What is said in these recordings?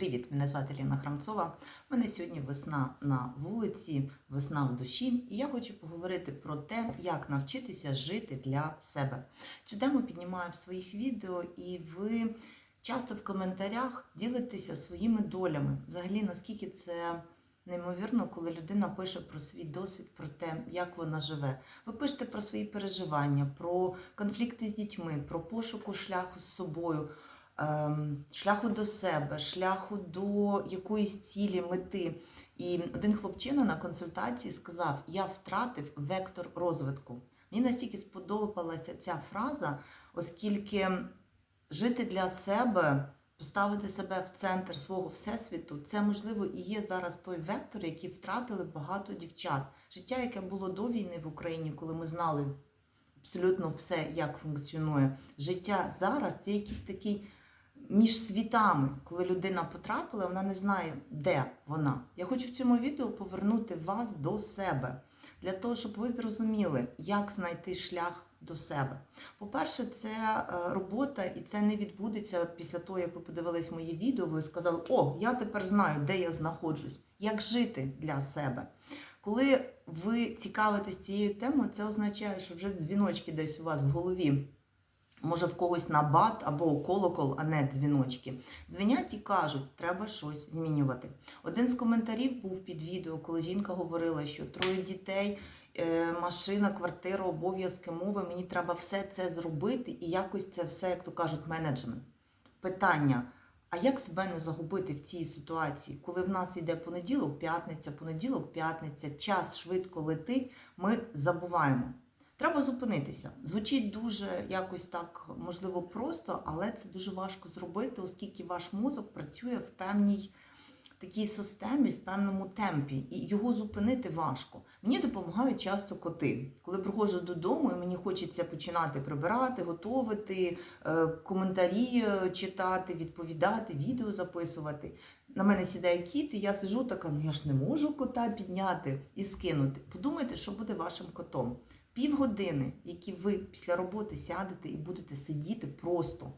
Привіт! Мене звати Ліна Храмцова. У мене сьогодні весна на вулиці, весна в душі, і я хочу поговорити про те, як навчитися жити для себе. Цю тему піднімаю в своїх відео, і ви часто в коментарях ділитеся своїми долями. Взагалі, наскільки це неймовірно, коли людина пише про свій досвід, про те, як вона живе. Ви пишете про свої переживання, про конфлікти з дітьми, про пошуку шляху з собою шляху до себе, шляху до якоїсь цілі, мети. І один хлопчина на консультації сказав: Я втратив вектор розвитку. Мені настільки сподобалася ця фраза, оскільки жити для себе, поставити себе в центр свого всесвіту, це можливо і є зараз той вектор, який втратили багато дівчат. Життя, яке було до війни в Україні, коли ми знали абсолютно все, як функціонує. Життя зараз це якийсь такий між світами, коли людина потрапила, вона не знає, де вона. Я хочу в цьому відео повернути вас до себе, для того, щоб ви зрозуміли, як знайти шлях до себе. По-перше, це е, робота, і це не відбудеться після того, як ви подивились моє відео, ви сказали, о, я тепер знаю, де я знаходжусь, як жити для себе. Коли ви цікавитесь цією темою, це означає, що вже дзвіночки десь у вас в голові. Може, в когось набат або колокол, а не дзвіночки. Дзвінять і кажуть, треба щось змінювати. Один з коментарів був під відео, коли жінка говорила, що троє дітей, е, машина, квартира, обов'язки мови, мені треба все це зробити і якось це все, як то кажуть, менеджмент. Питання. А як себе не загубити в цій ситуації, коли в нас йде понеділок, п'ятниця, понеділок, п'ятниця, час швидко летить, ми забуваємо. Треба зупинитися. Звучить дуже якось так, можливо, просто, але це дуже важко зробити, оскільки ваш мозок працює в певній такій системі, в певному темпі, і його зупинити важко. Мені допомагають часто коти. Коли приходжу додому, і мені хочеться починати прибирати, готувати, е, коментарі е, читати, відповідати, відео записувати. На мене сідає кіт, і я сижу така, ну я ж не можу кота підняти і скинути. Подумайте, що буде вашим котом. Півгодини, які ви після роботи сядете і будете сидіти просто,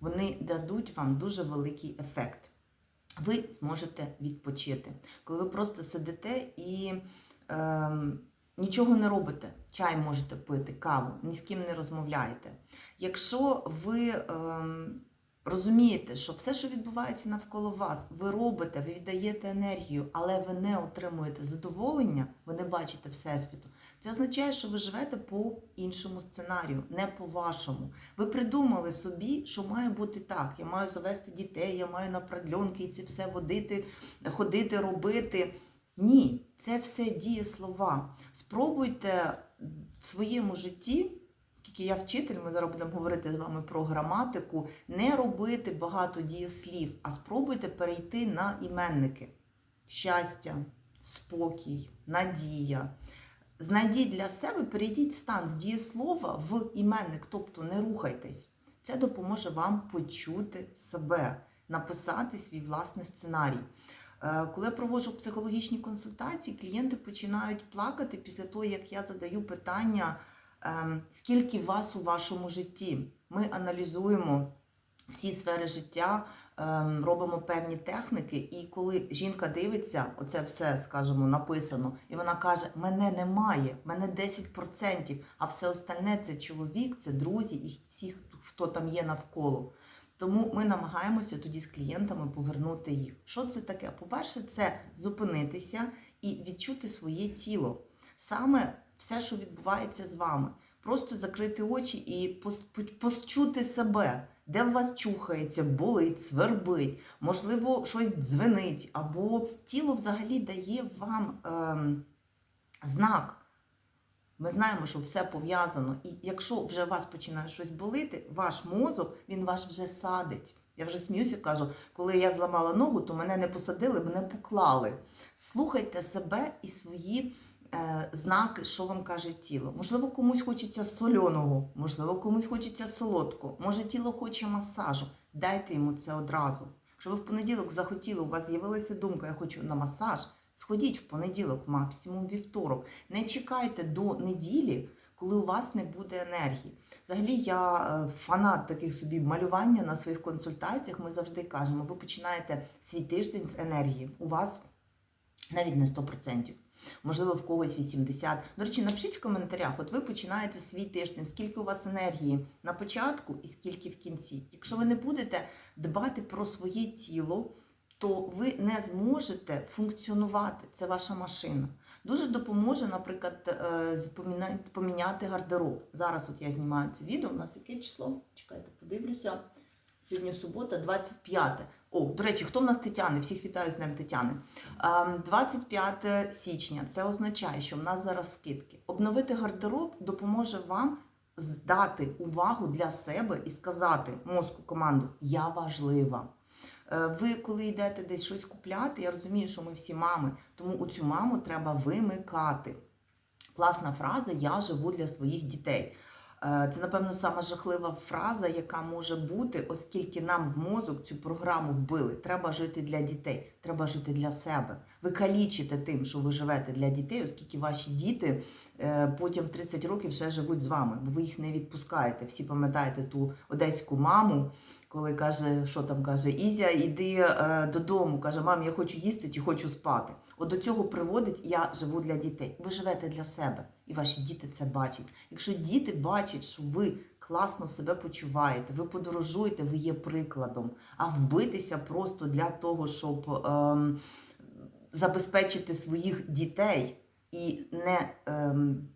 вони дадуть вам дуже великий ефект. Ви зможете відпочити. Коли ви просто сидите і е, нічого не робите, чай можете пити, каву, ні з ким не розмовляєте. Якщо ви е, розумієте, що все, що відбувається навколо вас, ви робите, ви віддаєте енергію, але ви не отримуєте задоволення, ви не бачите Всесвіту. Це означає, що ви живете по іншому сценарію, не по вашому. Ви придумали собі, що має бути так. Я маю завести дітей, я маю на продльонки і це все водити, ходити, робити. Ні, це все діє слова. Спробуйте в своєму житті, оскільки я вчитель, ми зараз будемо говорити з вами про граматику, не робити багато дієслів, а спробуйте перейти на іменники. Щастя, спокій, надія. Знайдіть для себе, перейдіть стан з дієслова в іменник, тобто не рухайтесь. Це допоможе вам почути себе, написати свій власний сценарій. Е, Коли я проводжу психологічні консультації, клієнти починають плакати після того, як я задаю питання, скільки вас у вашому житті. Ми аналізуємо всі сфери життя, ем, робимо певні техніки, і коли жінка дивиться, оце все, скажімо, написано, і вона каже: мене немає, мене 10%, а все остальне це чоловік, це друзі і всі, хто там є навколо. Тому ми намагаємося тоді з клієнтами повернути їх. Що це таке? По-перше, це зупинитися і відчути своє тіло. Саме все, що відбувається з вами. Просто закрити очі і почути себе, де в вас чухається, болить, свербить, можливо, щось дзвенить, або тіло взагалі дає вам ем, знак. Ми знаємо, що все пов'язано. І якщо вже у вас починає щось болити, ваш мозок він вас вже садить. Я вже сміюся, кажу, коли я зламала ногу, то мене не посадили, мене поклали. Слухайте себе і свої е, знаки, що вам каже тіло. Можливо, комусь хочеться сольоного, можливо, комусь хочеться солодкого, може тіло хоче масажу. Дайте йому це одразу. Якщо ви в понеділок захотіли, у вас з'явилася думка, я хочу на масаж. Сходіть в понеділок, максимум вівторок. Не чекайте до неділі, коли у вас не буде енергії. Взагалі, я е, фанат таких собі малювання на своїх консультаціях. Ми завжди кажемо, ви починаєте свій тиждень з енергії. У вас навіть не 100%. Можливо, в когось 80. До речі, напишіть в коментарях, от ви починаєте свій тиждень, скільки у вас енергії на початку і скільки в кінці. Якщо ви не будете дбати про своє тіло, то ви не зможете функціонувати. Це ваша машина. Дуже допоможе, наприклад, е, поміняти гардероб. Зараз от я знімаю це відео. У нас яке число? Чекайте, подивлюся. Сьогодні субота, 25. О, до речі, хто в нас Тетяни? Всіх вітаю з Днем Тетяни. Ем, 25 січня. Це означає, що в нас зараз скидки. Обновити гардероб допоможе вам здати увагу для себе і сказати мозку команду Я важлива. Е, Ви, коли йдете десь щось купляти, я розумію, що ми всі мами, тому у цю маму треба вимикати. Класна фраза Я живу для своїх дітей. Е, Це, напевно, сама жахлива фраза, яка може бути, оскільки нам в мозок цю програму вбили. Треба жити для дітей, треба жити для себе. Ви калічите тим, що ви живете для дітей, оскільки ваші діти е, потім в 30 років ще живуть з вами, бо ви їх не відпускаєте. Всі пам'ятаєте ту одеську маму, коли каже, що там каже, Ізя, іди е, додому. каже, мам, я хочу їсти чи хочу спати. От до цього приводить я живу для дітей. Ви живете для себе, і ваші діти це бачать. Якщо діти бачать, що ви класно себе почуваєте, ви подорожуєте, ви є прикладом, а вбитися просто для того, щоб ем, забезпечити своїх дітей і не ем,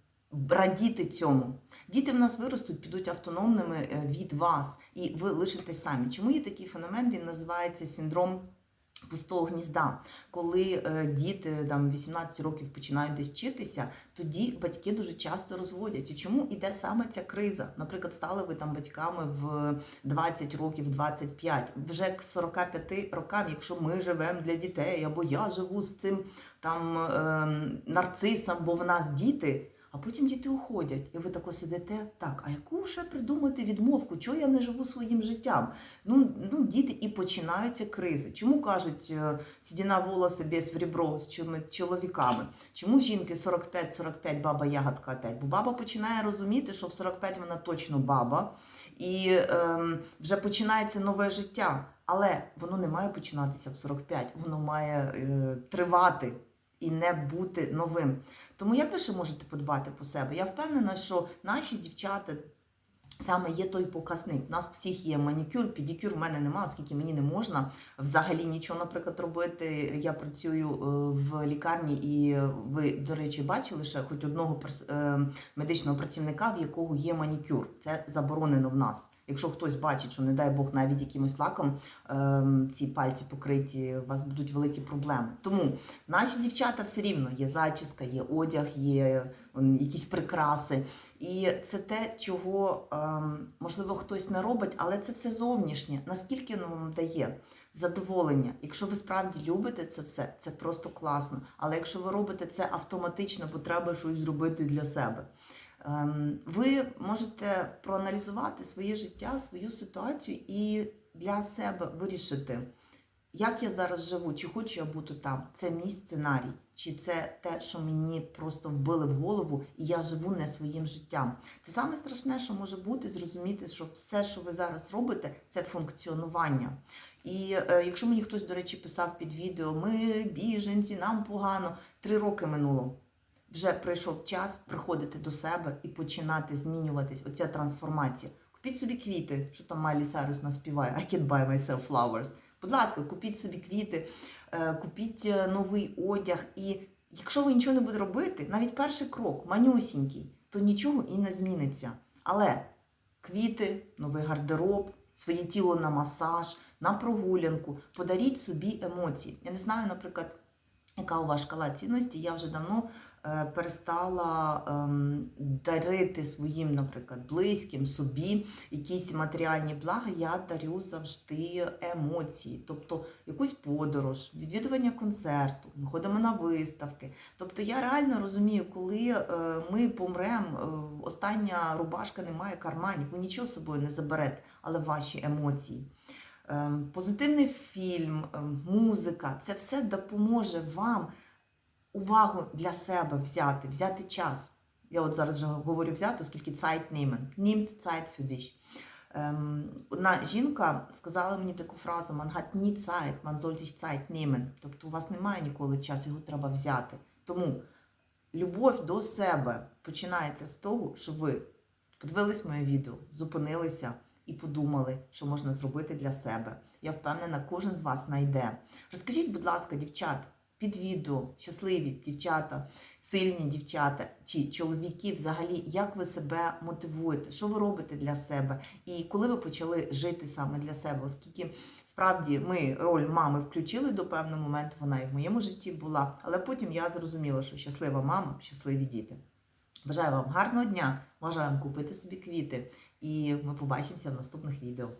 радіти цьому. Діти в нас виростуть, підуть автономними е, від вас, і ви лишитесь самі. Чому є такий феномен? Він називається синдром. Пустого гнізда, коли е, діти там 18 років починають десь вчитися, тоді батьки дуже часто розводяться. Чому іде саме ця криза? Наприклад, стали ви там батьками в 20 років, 25, вже к 45 рокам, якщо ми живемо для дітей, або я живу з цим там е, нарцисом, бо в нас діти. А потім діти уходять, і ви тако сидите, так, а яку ще придумати відмовку? Чого я не живу своїм життям? Ну, ну діти і починаються кризи. Чому кажуть е, сідіна волоси без в ребро з чоловіками? Чому жінки 45-45 баба ягодка опять? Бо баба починає розуміти, що в 45 вона точно баба, і ем, вже починається нове життя. Але воно не має починатися в 45, воно має е, тривати і не бути новим. Тому як ви ще можете подбати по себе? Я впевнена, що наші дівчата саме є той показник. У нас всіх є манікюр, педикюр в мене немає, оскільки мені не можна взагалі нічого, наприклад, робити. Я працюю е, в лікарні, і ви, до речі, бачили ще хоч одного е, медичного працівника, в якого є манікюр. Це заборонено в нас. Якщо хтось бачить, що не дай Бог навіть якимось лаком ем, ці пальці покриті, у вас будуть великі проблеми. Тому наші дівчата все рівно є зачіска, є одяг, є м, якісь прикраси. І це те, чого ем, можливо хтось не робить, але це все зовнішнє. Наскільки воно вам дає задоволення? Якщо ви справді любите це все, це просто класно. Але якщо ви робите це автоматично, бо треба щось зробити для себе. Ем, Ви можете проаналізувати своє життя, свою ситуацію і для себе вирішити, як я зараз живу, чи хочу я бути там. Це мій сценарій, чи це те, що мені просто вбили в голову, і я живу не своїм життям. Це саме страшне, що може бути, зрозуміти, що все, що ви зараз робите, це функціонування. І е, якщо мені хтось, до речі, писав під відео, ми біженці, нам погано, три роки минуло. Вже прийшов час приходити до себе і починати змінюватись. Оця трансформація. Купіть собі квіти, що там Майлі Сайрус наспіває. I can buy myself flowers. Будь ласка, купіть собі квіти, е, купіть е, новий одяг. І якщо ви нічого не будете робити, навіть перший крок, манюсінький, то нічого і не зміниться. Але квіти, новий гардероб, своє тіло на масаж, на прогулянку, подаріть собі емоції. Я не знаю, наприклад, яка у вас шкала цінності, я вже давно перестала ем, дарити своїм, наприклад, близьким собі якісь матеріальні блага. Я дарю завжди емоції, тобто якусь подорож, відвідування концерту, ми ходимо на виставки. Тобто я реально розумію, коли е, ми помремо, е, остання рубашка не має карманів, ви нічого з собою не заберете, але ваші емоції. Ем, Позитивний фільм, ем, музика це все допоможе вам увагу для себе взяти, взяти час. Я от зараз вже говорю взято, оскільки Zeit nehmen. Nimmt Zeit für dich. Ем, одна жінка сказала мені таку фразу: man hat nie Zeit, man soll sich Zeit nehmen. Тобто у вас немає ніколи часу, його треба взяти. Тому любов до себе починається з того, що ви подивились моє відео, зупинилися і подумали, що можна зробити для себе. Я впевнена, кожен з вас знайде. Розкажіть, будь ласка, дівчат, під щасливі дівчата, сильні дівчата чи чоловіки, взагалі, як ви себе мотивуєте, що ви робите для себе, і коли ви почали жити саме для себе, оскільки справді ми роль мами включили до певного моменту, вона і в моєму житті була, але потім я зрозуміла, що щаслива мама, щасливі діти. Бажаю вам гарного дня, бажаю вам купити собі квіти, і ми побачимося в наступних відео.